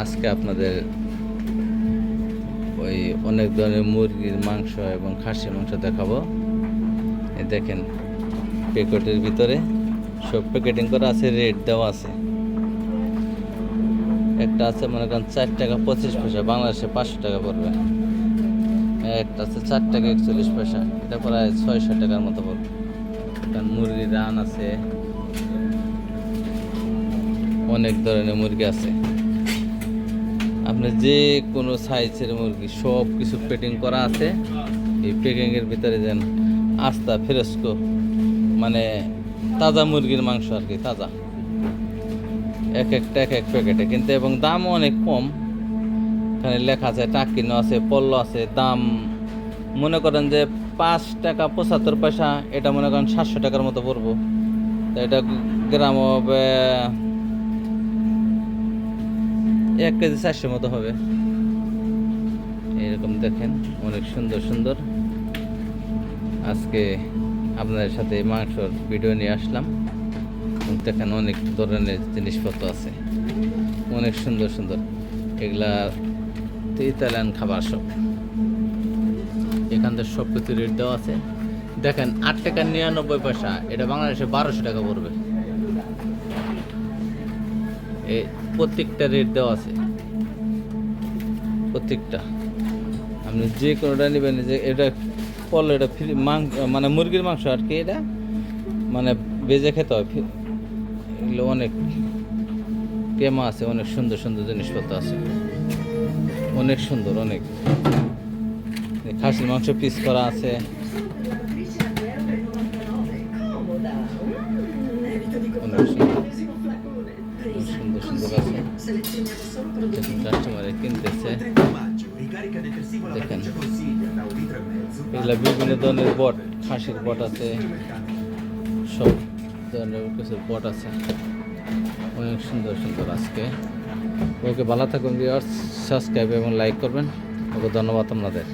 আজকে আপনাদের ওই অনেক ধরনের মুরগির মাংস এবং খাসির মাংস দেখাবো। দেখেন, প্যাকেটের ভিতরে সব প্যাকেটিং করা আছে, রেট দেওয়া আছে। একটা আছে মনে করেন চার টাকা পঁচিশ পয়সা, বাংলাদেশে পাঁচশো টাকা পড়বে। একটা আছে চার টাকা একচল্লিশ পয়সা, এটা প্রায় ছয়শো টাকার মতো পড়বে। মুরগির রান আছে, অনেক ধরনের মুরগি আছে। আপনি যে কোনো সাইজের মুরগি সব কিছু পেটিং করা আছে। এই প্যাকিংয়ের ভিতরে যেন আস্তা ফেরস্কো মানে তাজা মুরগির মাংস আর কি তাজা। এক একটা এক এক প্যাকেটে কিন্তু এবং দামও অনেক কম। এখানে লেখা আছে টাকিনো আছে পল্ল আছে দাম মনে করেন যে পাঁচ টাকা পঁচাত্তর পয়সা এটা মনে করেন সাতশো টাকার মতো পড়ব। তো এটা গ্রাম হবে এক কেজি চারশো মতো হবে। এরকম দেখেন, অনেক সুন্দর সুন্দর। আজকে আপনাদের সাথে মাংসর ভিডিও নিয়ে আসলাম। দেখেন অনেক ধরনের জিনিসপত্র আছে। অনেক সুন্দর সুন্দর। এগুলা ইতালিয়ান খাবার সব। এখান থেকে সব কিছু রেট দেওয়া আছে। দেখেন, আট টাকা নিরানব্বই পয়সা। এটা বাংলাদেশে বারোশো টাকা পড়বে। প্রত্যেকটা রেট দেওয়া আছে। প্রত্যেকটা। আপনি যে কোনোটা নেবেন যে এটা পড়ল এটা ফ্রি মাংস মানে মুরগির মাংস আর কি এটা? মানে বেজে খেতে হয় এগুলো অনেক কেমা আছে অনেক সুন্দর সুন্দর জিনিসপত্র আছে। অনেক সুন্দর অনেক। খাসির মাংস পিস করা আছে। অনেক সুন্দর। সুন্দর সুন্দর আছে দেখুন কাস্টমারে কিনতেছে দেখেন এগুলা বিভিন্ন ধরনের বট খাসির বট আছে সব ধরনের কিছু বট আছে অনেক সুন্দর সুন্দর আজকে ওকে ভালো থাকুন সাবস্ক্রাইব এবং লাইক করবেন ওকে ধন্যবাদ আপনাদের